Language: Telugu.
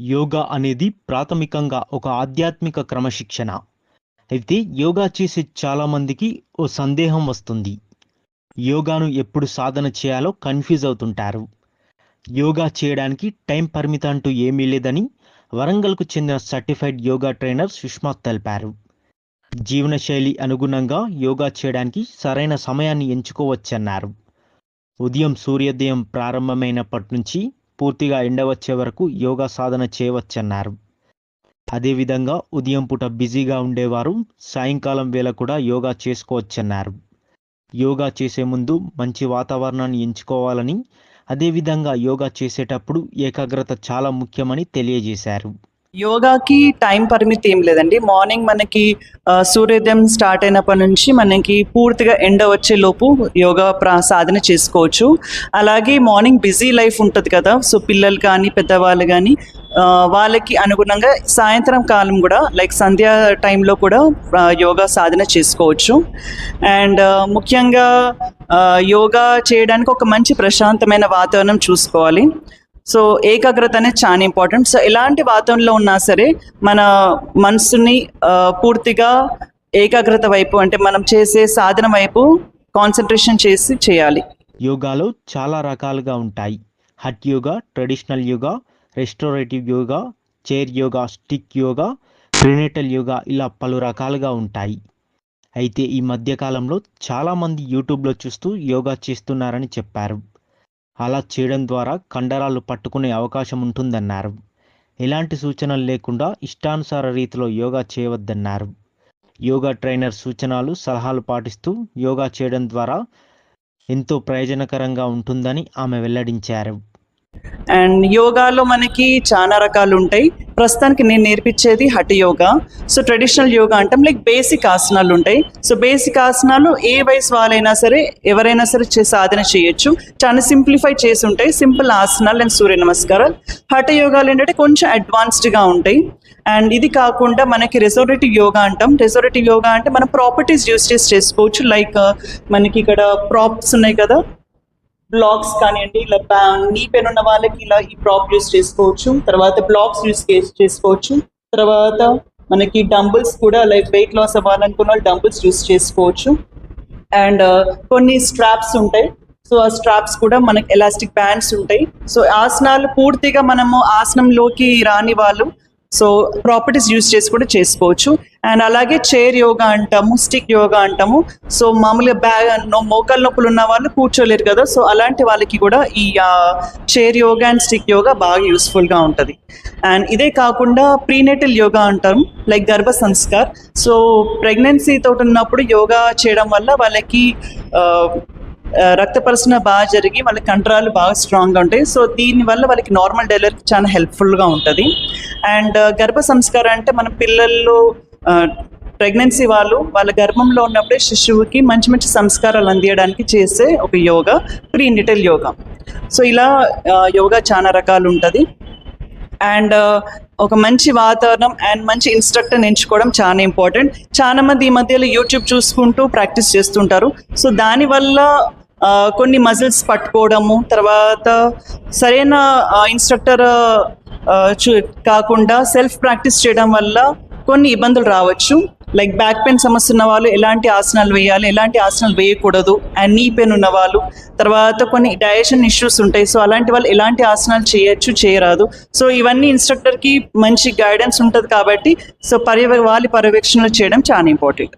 యోగా అనేది ప్రాథమికంగా ఒక ఆధ్యాత్మిక క్రమశిక్షణ. అయితే యోగా చేసే చాలామందికి ఓ సందేహం వస్తుంది. యోగాను ఎప్పుడు సాధన చేయాలో కన్ఫ్యూజ్ అవుతుంటారు. యోగా చేయడానికి టైం పరిమిత అంటూ ఏమీ లేదని వరంగల్కు చెందిన సర్టిఫైడ్ యోగా ట్రైనర్ సుష్మా తెలిపారు. జీవనశైలి అనుగుణంగా యోగా చేయడానికి సరైన సమయాన్ని ఎంచుకోవచ్చన్నారు. ఉదయం సూర్యోదయం ప్రారంభమైనప్పటి నుంచి పూర్తిగా ఎండ వచ్చే వరకు యోగా సాధన చేయవచ్చన్నారు. అదేవిధంగా ఉదయం పూట బిజీగా ఉండేవారు సాయంకాలం వేళ కూడా యోగా చేసుకోవచ్చన్నారు. యోగా చేసే ముందు మంచి వాతావరణాన్ని ఎంచుకోవాలని అదేవిధంగా యోగా చేసేటప్పుడు ఏకాగ్రత చాలా ముఖ్యమని తెలియజేశారు. యోగాకి టైం పరిమితి ఏం లేదండి. మార్నింగ్ మనకి సూర్యోదయం స్టార్ట్ అయినప్పటి నుంచి మనకి పూర్తిగా ఎండ వచ్చే లోపు యోగా ప్రా సాధన చేసుకోవచ్చు. అలాగే మార్నింగ్ బిజీ లైఫ్ ఉంటుంది కదా. సో పిల్లలు కానీ పెద్దవాళ్ళు కానీ వాళ్ళకి అనుగుణంగా సాయంత్రం కాలం కూడా లైక్ సంధ్యా టైంలో కూడా యోగా సాధన చేసుకోవచ్చు. అండ్ ముఖ్యంగా యోగా చేయడానికి ఒక మంచి ప్రశాంతమైన వాతావరణం చూసుకోవాలి. సో ఏకాగ్రత అనేది చాలా ఇంపార్టెంట్. సో ఎలాంటి వాతావరణంలో ఉన్నా సరే మన మనసుని పూర్తిగా ఏకాగ్రత వైపు అంటే మనం చేసే సాధన వైపు కాన్సన్ట్రేషన్ చేసి చేయాలి. యోగాలో చాలా రకాలుగా ఉంటాయి. Hatha yoga traditional yoga restorative yoga chair yoga stick yoga prenatal yoga ఇలా పలు రకాలుగా ఉంటాయి. అయితే ఈ మధ్యకాలంలో చాలామంది యూట్యూబ్లో చూస్తూ యోగా చేస్తున్నారని చెప్పారు. అలా చేయడం ద్వారా కండరాలు పట్టుకునే అవకాశం ఉంటుందన్నారు. ఎలాంటి సూచనలు లేకుండా ఇష్టానుసార రీతిలో యోగా చేయవద్దన్నారు. యోగా ట్రైనర్ సూచనలు సలహాలు పాటిస్తూ యోగా చేయడం ద్వారా ఎంతో ప్రయోజనకరంగా ఉంటుందని ఆమె వెల్లడించారు. అండ్ యోగాలో మనకి చాలా రకాలు ఉంటాయి ప్రస్తుతానికి నేను నేర్పించేది హఠ యోగా. సో ట్రెడిషనల్ యోగా అంటాం లైక్ బేసిక్ ఆసనాలు ఉంటాయి. సో బేసిక్ ఆసనాలు ఏ వయసు వాళ్ళైనా సరే ఎవరైనా సరే చే- సాధన చేయొచ్చు. చాలా సింప్లిఫై చేసి ఉంటాయి. సింపుల్ ఆసనాలు అండ్ సూర్య నమస్కారాలు. హఠ యోగాలు ఏంటంటే కొంచెం అడ్వాన్స్డ్గా ఉంటాయి. అండ్ ఇది కాకుండా మనకి రెసోరేటివ్ యోగా అంటాం. రెసోరేటివ్ యోగా అంటే మనం ప్రాపర్టీస్ యూస్ చేసి చేసుకోవచ్చు. లైక్ మనకి ఇక్కడ ప్రాప్స్ ఉన్నాయి కదా. బ్లాక్స్ కానివ్వండి ఇలా నీ పెన్ ఉన్న వాళ్ళకి ఇలా ఈ ప్రాప్ యూస్ చేసుకోవచ్చు. తర్వాత బ్లాక్స్ యూస్ చేసుకోవచ్చు. తర్వాత మనకి డంబుల్స్ కూడా లైక్ వెయిట్ లాస్ అవ్వాలనుకున్న వాళ్ళు డంబుల్స్ యూస్ చేసుకోవచ్చు. అండ్ uh, కొన్ని స్ట్రాప్స్ ఉంటాయి. సో ఆ స్ట్రాప్స్ కూడా మనకి ఎలాస్టిక్ బ్యాండ్స్ ఉంటాయి. సో ఆసనాలు పూర్తిగా మనము ఆసనంలోకి రాని వాళ్ళు సో ప్రాపర్టీస్ యూస్ చేసి కూడా చేసుకోవచ్చు. అండ్ అలాగే చైర్ యోగా అంటాము స్టిక్ యోగా అంటాము. సో మామూలుగా బ్యాగ్ మోకాలు నొప్పులు ఉన్న వాళ్ళు కూర్చోలేరు కదా. సో అలాంటి వాళ్ళకి కూడా ఈ chair yoga and stick yoga బాగా యూస్ఫుల్గా ఉంటుంది. అండ్ ఇదే కాకుండా ప్రీనేటల్ యోగా అంటాం లైక్ గర్భ సంస్కార్. సో ప్రెగ్నెన్సీ తోటి ఉన్నప్పుడు యోగా చేయడం వల్ల వాళ్ళకి రక్త పరిశ్రమ బాగా జరిగి వాళ్ళ కండరాలు బాగా స్ట్రాంగ్గా ఉంటాయి. సో దీనివల్ల వాళ్ళకి నార్మల్ డెలివరీకి చాలా హెల్ప్ఫుల్గా ఉంటుంది. అండ్ గర్భ సంస్కారం అంటే మన పిల్లల్లో ప్రెగ్నెన్సీ వాళ్ళు వాళ్ళ గర్భంలో ఉన్నప్పుడే శిశువుకి మంచి మంచి సంస్కారాలు అందియడానికి చేసే ఒక యోగా ప్రీనిటల్ యోగా. సో ఇలా యోగా చాలా రకాలు ఉంటుంది. అండ్ ఒక మంచి వాతావరణం అండ్ మంచి ఇన్స్ట్రక్టర్ ఎంచుకోవడం చాలా ఇంపార్టెంట్ చాలా మంది ఈ మధ్యలో యూట్యూబ్ చూసుకుంటూ ప్రాక్టీస్ చేస్తుంటారు. సో దానివల్ల కొన్ని మజిల్స్ పట్టుకోవడము తర్వాత సరైన ఇన్స్ట్రక్టర్ చూ కాకుండా సెల్ఫ్ ప్రాక్టీస్ చేయడం వల్ల కొన్ని ఇబ్బందులు రావచ్చు. లైక్ బ్యాక్ పెయిన్ సమస్య ఉన్న వాళ్ళు ఎలాంటి ఆసనాలు వేయాలి ఎలాంటి ఆసనాలు వేయకూడదు అండ్ నీ పెయిన్ ఉన్న వాళ్ళు. తర్వాత కొన్ని డైజెషన్ ఇష్యూస్ ఉంటాయి సో అలాంటి వాళ్ళు ఎలాంటి ఆసనాలు చేయొచ్చు చేయరాదు. సో ఇవన్నీ ఇన్స్ట్రక్టర్కి మంచి గైడెన్స్ ఉంటుంది కాబట్టి సో పర్యవ వాళ్ళ పర్యవేక్షణలు చేయడం చాలా ఇంపార్టెంట్